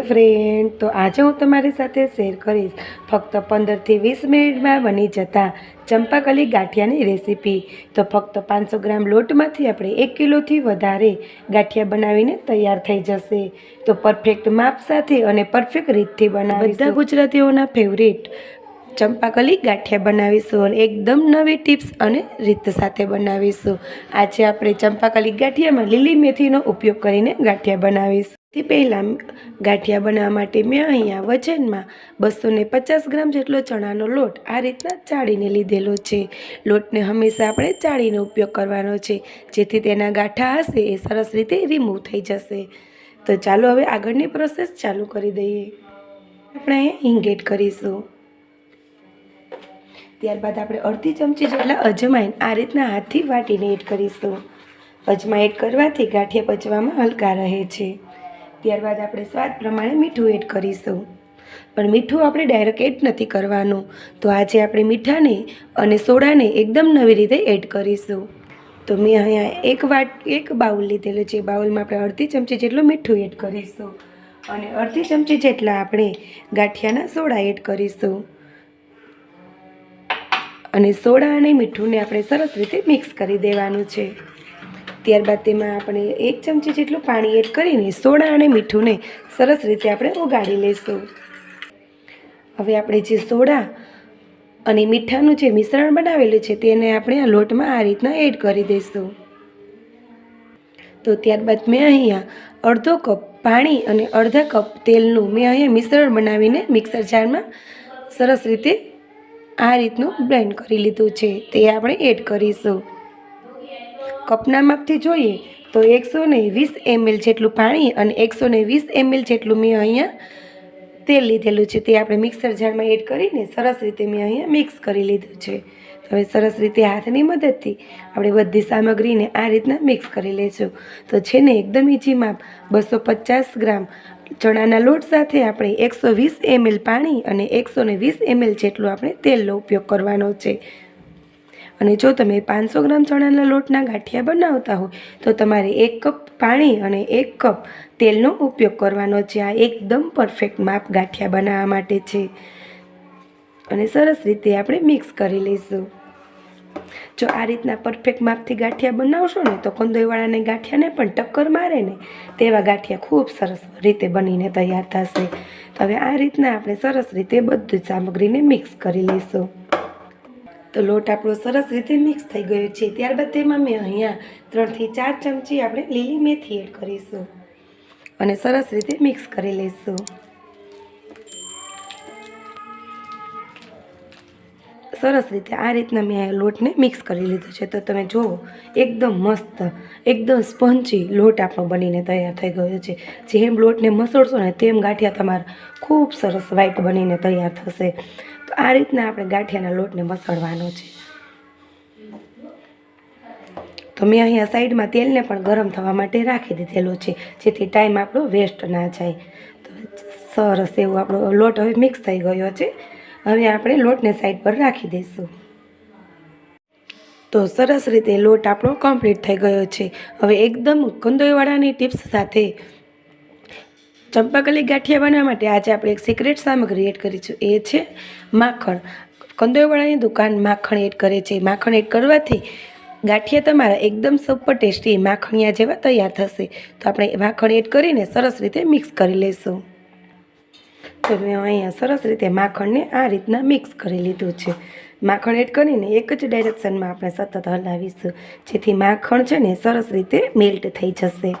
Friend તો આજે હું તમારી સાથે શેર કરીશ. ફક્ત પંદરથી વીસ મિનિટમાં બની જતા ચંપાકલી ગાંઠિયાની રેસીપી તો ફક્ત પાંચસો ગ્રામ લોટમાંથી આપણે એક કિલોથી વધારે ગાંઠિયા બનાવીને તૈયાર થઈ જશે. તો પરફેક્ટ માપ સાથે અને પરફેક્ટ રીતથી બનાવી બધા ગુજરાતીઓના ફેવરેટ ચંપાકલી ગાંઠિયા બનાવીશું અને એકદમ નવી ટિપ્સ અને રીત સાથે બનાવીશું. આજે આપણે ચંપાકલી ગાંઠિયામાં લીલી મેથીનો ઉપયોગ કરીને ગાંઠિયા બનાવીશું. તે પહેલાં ગાંઠિયા બનાવવા માટે મેં અહીંયા વજનમાં બસો ને પચાસ ગ્રામ જેટલો ચણાનો લોટ આ રીતના ચાળીને લીધેલો છે. લોટને હંમેશા આપણે ચાળીનો ઉપયોગ કરવાનો છે. જેથી તેના ગાંઠા હશે એ સરસ રીતે રિમૂવ થઈ જશે. તો ચાલો હવે આગળની પ્રોસેસ ચાલુ કરી દઈએ. આપણે અહીંયા હિંગ કરીશું. ત્યારબાદ આપણે અડધી ચમચી જેટલા અજમાઈન આ રીતના હાથથી વાટીને એડ કરીશું. અજમા એડ કરવાથી ગાંઠિયા પચવામાં હલકા રહે છે. ત્યારબાદ આપણે સ્વાદ પ્રમાણે મીઠું એડ કરીશું. પણ મીઠું આપણે ડાયરેક્ટ એડ નથી કરવાનું. તો આજે આપણે મીઠાને અને સોડાને એકદમ નવી રીતે એડ કરીશું. તો મેં અહીંયા એક વાટ, એક બાઉલ લીધેલું છે. બાઉલમાં આપણે અડધી ચમચી જેટલું મીઠું એડ કરીશું. અને અડધી ચમચી જેટલા આપણે ગાંઠિયાના સોડા એડ કરીશું. અને સોડા અને મીઠુંને આપણે સરસ રીતે મિક્સ કરી દેવાનું છે. ત્યારબાદ તેમાં આપણે એક ચમચી જેટલું પાણી એડ કરીને સોડા અને મીઠુંને સરસ રીતે આપણે ઉગાડી લઈશું હવે આપણે જે સોડા અને મીઠાનું જે મિશ્રણ બનાવેલું છે તેને આપણે આ લોટમાં આ રીતના એડ કરી દઈશું. તો ત્યારબાદ મેં અહીંયા અડધો કપ પાણી અને અડધા કપ તેલનું મેં અહીંયા મિશ્રણ બનાવીને મિક્સર જારમાં સરસ રીતે આ રીતનું બ્લેન્ડ કરી લીધું છે. તે આપણે એડ કરીશું. કપના માપથી જોઈએ તો એકસો ને વીસ એમએલ જેટલું પાણી અને એકસો ને વીસ એમએલ જેટલું મેં અહીંયા તેલ લીધેલું છે. તે આપણે મિક્સર જારમાં એડ કરીને સરસ રીતે મેં અહીંયા મિક્સ કરી લીધું છે. હવે સરસ રીતે હાથની મદદથી આપણે બધી સામગ્રીને આ રીતના મિક્સ કરી લઈશું તો છે ને એકદમ ઈજી માપ. બસો પચાસ ગ્રામ ચણાના લોટ સાથે આપણે એકસો વીસ એમએલ પાણી અને એકસો વીસ એમએલ જેટલું આપણે તેલનો ઉપયોગ કરવાનો છે. અને જો તમે પાંચસો ગ્રામ ચણાના લોટના ગાંઠિયા બનાવતા હોય તો તમારે એક કપ પાણી અને એક કપ તેલનો ઉપયોગ કરવાનો છે. આ એકદમ પરફેક્ટ માપ ગાંઠિયા બનાવવા માટે છે. અને સરસ રીતે આપણે મિક્સ કરી લઈશું. જો આ રીતના પરફેક્ટ માપથી ગાંઠિયા બનાવશો ને, તો કંદોઈવાળાને ગાંઠિયાને પણ ટક્કર મારે ને, તેવા ગાંઠિયા ખૂબ સરસ રીતે બનીને તૈયાર થશે. તો હવે આ રીતના આપણે સરસ રીતે બધું સામગ્રીને મિક્સ કરી લઈશું. તો લોટ આપણો સરસ રીતે મિક્સ થઈ ગયો છે. ત્યારબાદ તેમાં મેં અહીંયા ત્રણથી ચાર ચમચી આપણે લીલી મેથી એડ કરીશું. અને સરસ રીતે મિક્સ કરી લઈશું. સરસ રીતે આ રીતના મેં લોટને મિક્સ કરી લીધો છે. તો તમે જુઓ, એકદમ મસ્ત, એકદમ સ્પંચી લોટ આપણો બનીને તૈયાર થઈ ગયો છે. જેમ લોટને મસળશો ને તેમ ગાંઠિયા તમારા ખૂબ સરસ વ્હાઈટ બનીને તૈયાર થશે. આ રીતના આપણે ગાંઠિયાના લોટને મસળવાનો છે. તો મેં અહીંયા સાઈડમાં તેલને પણ ગરમ થવા માટે રાખી દીધેલો છે, જેથી ટાઈમ આપણો વેસ્ટ ના જાય. તો સરસ એવો આપણો લોટ હવે મિક્સ થઈ ગયો છે. હવે આપણે લોટને સાઈડ પર રાખી દઈશું. તો સરસ રીતે લોટ આપણો કમ્પ્લીટ થઈ ગયો છે. હવે એકદમ કંદોઈવાળાની ટિપ્સ સાથે ચંપાકલી ગાંઠિયા બનાવવા માટે આજે આપણે એક સિક્રેટ સામગ્રી એડ કરીશું. એ છે માખણ. કંદોયવાળાની દુકાન માખણ એડ કરે છે. માખણ એડ કરવાથી ગાંઠિયા તમારા એકદમ સુપર ટેસ્ટી માખણિયા જેવા તૈયાર થશે. તો આપણે માખણ એડ કરીને સરસ રીતે મિક્સ કરી લઈશું. તો મેં અહીંયા સરસ રીતે માખણને આ રીતના મિક્સ કરી લીધું છે. માખણ એડ કરીને એક જ ડાયરેક્શનમાં આપણે સતત હલાવીશું. જેથી માખણ છે ને સરસ રીતે મેલ્ટ થઈ જશે.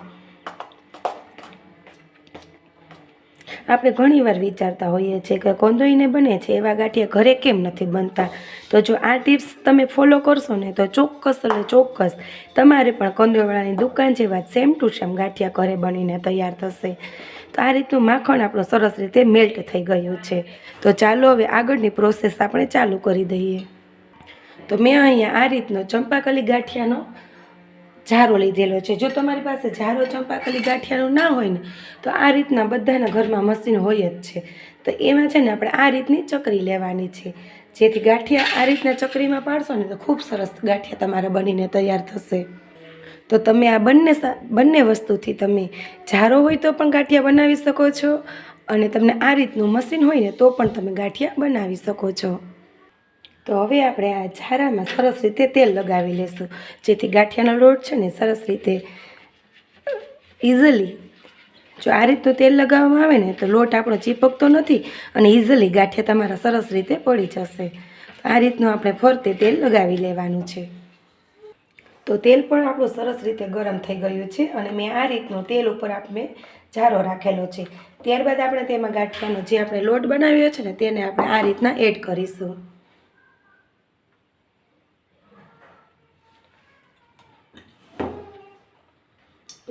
આપણે ઘણીવાર વિચારતા હોઈએ છીએ કે કોંદોઈને બને છે, એવા ગાંઠિયા ઘરે કેમ નથી બનતા? તો જો આ ટિપ્સ તમે ફોલો કરશો ને, તો ચોક્કસ એટલે ચોક્કસ તમારે પણ કંદોવાળાની દુકાન જેવા સેમ ટુ સેમ ગાંઠિયા ઘરે બનીને તૈયાર થશે. તો આ રીતનું માખણ આપણું સરસ રીતે મેલ્ટ થઈ ગયું છે. તો ચાલો હવે આગળની પ્રોસેસ આપણે ચાલુ કરી દઈએ. તો મેં અહીંયા આ રીતનો ચંપાકલી ગાંઠિયાનો જારો લીધેલો છે. જો તમારી પાસે જારો ચંપાકલી, ગાંઠિયાનો ના હોય ને, તો આ રીતના બધાના ઘરમાં મશીન હોય જ છે. તો એમાં છે ને આપણે આ રીતની ચકરી લેવાની છે. જેથી ગાંઠિયા આ રીતના ચકરીમાં પાડશો ને તો ખૂબ સરસ ગાંઠિયા તમારા બનીને તૈયાર થશે. તો તમે આ બંને બંને વસ્તુથી તમે જારો હોય તો પણ ગાંઠિયા બનાવી શકો છો અને તમને આ રીતનું મશીન હોય ને તો પણ તમે ગાંઠિયા બનાવી શકો છો. તો હવે આપણે આ ઝારામાં સરસ રીતે તેલ લગાવી લેશું. જેથી ગાંઠિયાનો લોટ છે ને સરસ રીતે ઇઝીલી જો આ રીતનું તેલ લગાવવામાં આવે ને તો લોટ આપણો ચીપકતો નથી અને ઇઝીલી ગાંઠિયા તમારા સરસ રીતે પડી જશે. આ રીતનું આપણે ફરતે તેલ લગાવી લેવાનું છે. તો તેલ પણ આપણું સરસ રીતે ગરમ થઈ ગયું છે અને મેં આ રીતનું તેલ ઉપર આપણે ઝારો રાખેલો છે. ત્યારબાદ આપણે તેમાં ગાંઠિયાનો જે આપણે લોટ બનાવ્યો છે ને તેને આપણે આ રીતના એડ કરીશું.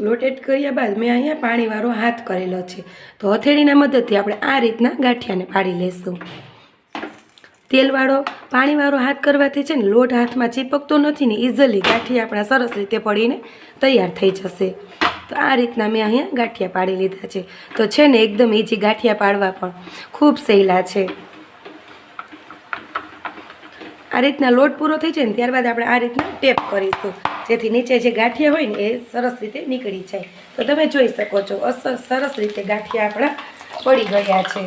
લોટ કર્યા બાદ મેં અહીંયા પાણીવાળો હાથ કરેલો છે. તો હથેળીના મદદથી આપણે આ રીતના ગાંઠિયાને પાડી લઈશું તેલવાળો પાણીવાળો હાથ કરવાથી છે ને લોટ હાથમાં ચીપકતો નથી ને ઇઝીલી ગાંઠિયા આપણા સરસ રીતે પડીને તૈયાર થઈ જશે. તો આ રીતના મેં અહીંયા ગાંઠિયા પાડી લીધા છે. તો છે ને એકદમ ઇઝી ગાંઠિયા પાડવા પણ ખૂબ સહેલા છે. આ રીતના લોટ પૂરો થઈ જાય ને ત્યારબાદ આપણે આ રીતના ટેપ કરીશું. જેથી નીચે જે ગાંઠિયા હોય ને એ સરસ રીતે નીકળી જાય. તો તમે જોઈ શકો છો સરસ રીતે ગાંઠિયા આપણા પડી ગયા છે.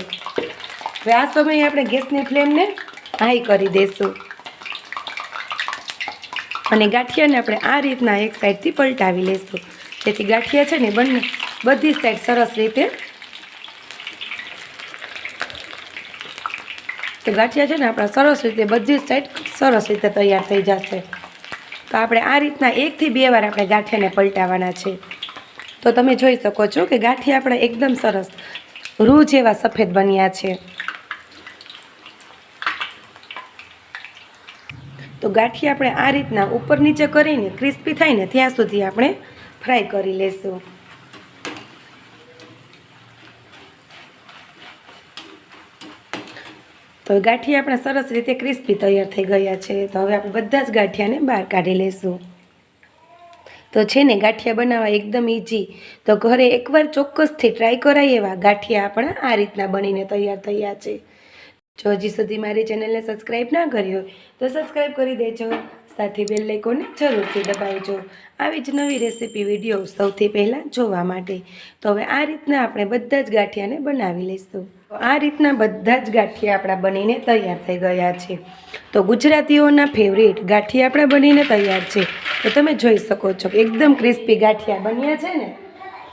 હવે આ સમયે આપણે ગેસની ફ્લેમને હાઈ કરી દઈશું અને ગાંઠિયાને આપણે આ રીતના એક સાઈડથી પલટાવી લઈશું જેથી ગાંઠિયા છે ને બંને બધી સાઈડ સરસ રીતે તો ગાંઠિયા છે ને આપણા સરસ રીતે બધી સાઈડ સરસ રીતે તૈયાર થઈ જશે. તો આપણે આ રીતના એકથી બે વાર આપણે ગાંઠિયાને પલટાવવાના છે. તો તમે જોઈ શકો છો કે ગાંઠિયા આપણા એકદમ સરસ રૂ જેવા સફેદ બન્યા છે. તો ગાંઠિયા આપણે આ રીતના ઉપર નીચે કરીને ક્રિસ્પી થાય ને ત્યાં સુધી આપણે ફ્રાય કરી લેશું. તો ગાંઠિયા આપણા સરસ રીતે ક્રિસ્પી તૈયાર થઈ ગયા છે. તો હવે આપણે બધા જ ગાંઠિયાને બહાર કાઢી લઈશું. તો છે ને, ગાંઠિયા બનાવવા એકદમ ઇઝી તો ઘરે એકવાર ચોક્કસથી ટ્રાય કરાય એવા ગાંઠિયા આપણા આ રીતના બનીને તૈયાર થયા છે. જો હજી સુધી મારી ચેનલને સબસ્ક્રાઈબ ના કરી હોય, તો સબસ્ક્રાઈબ કરી દેજો. સાથે બેલ આઇકોનને જરૂરથી દબાવજો. આવી જ નવી રેસીપી વીડિયો સૌથી પહેલાં જોવા માટે. તો હવે આ રીતના આપણે બધા જ ગાંઠિયાને બનાવી લઈશું. આ રીતના બધા જ ગાંઠિયા આપણા બનીને તૈયાર થઈ ગયા છે. તો ગુજરાતીઓના ફેવરેટ ગાંઠિયા આપણા બનીને તૈયાર છે. તો તમે જોઈ શકો છો એકદમ ક્રિસ્પી ગાંઠિયા બન્યા છે ને?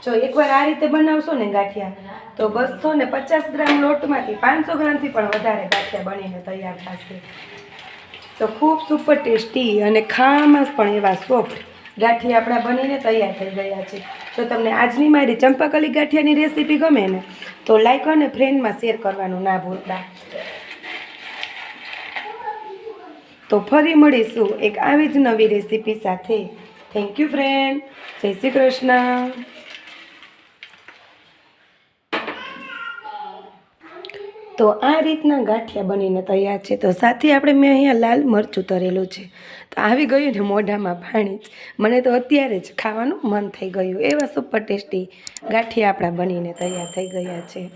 જો એકવાર આ રીતે બનાવશો ને ગાંઠિયા, તો બસો ને પચાસ ગ્રામ લોટમાંથી પાંચસો ગ્રામથી પણ વધારે ગાંઠિયા બનીને તૈયાર થશે. તો ખૂબ સુપર ટેસ્ટી અને ખાવામાં પણ એવા સોફ્ટ ગાંઠિયા આપણા બનીને તૈયાર થઈ ગયા છે. જો તમને આજની મારી ચંપાકલી ગાંઠિયાની રેસીપી ગમે ને, તો લાઈક અને ફ્રેન્ડમાં શેર કરવાનું ના ભૂલતા. તો ફરી મળીશું એક આવી જ નવી રેસીપી સાથે. થેન્ક યુ ફ્રેન્ડ જય શ્રી કૃષ્ણ. તો આ રીતના ગાંઠિયા બનીને તૈયાર છે. તો સાથે આપણે મેં અહીંયા લાલ મરચું તરેલું છે. તો આવી ગયું ને મોઢામાં પાણી જ. મને તો અત્યારે જ ખાવાનું મન થઈ ગયું. એવા સુપર ટેસ્ટી ગાંઠિયા આપણા બનીને તૈયાર થઈ ગયા છે.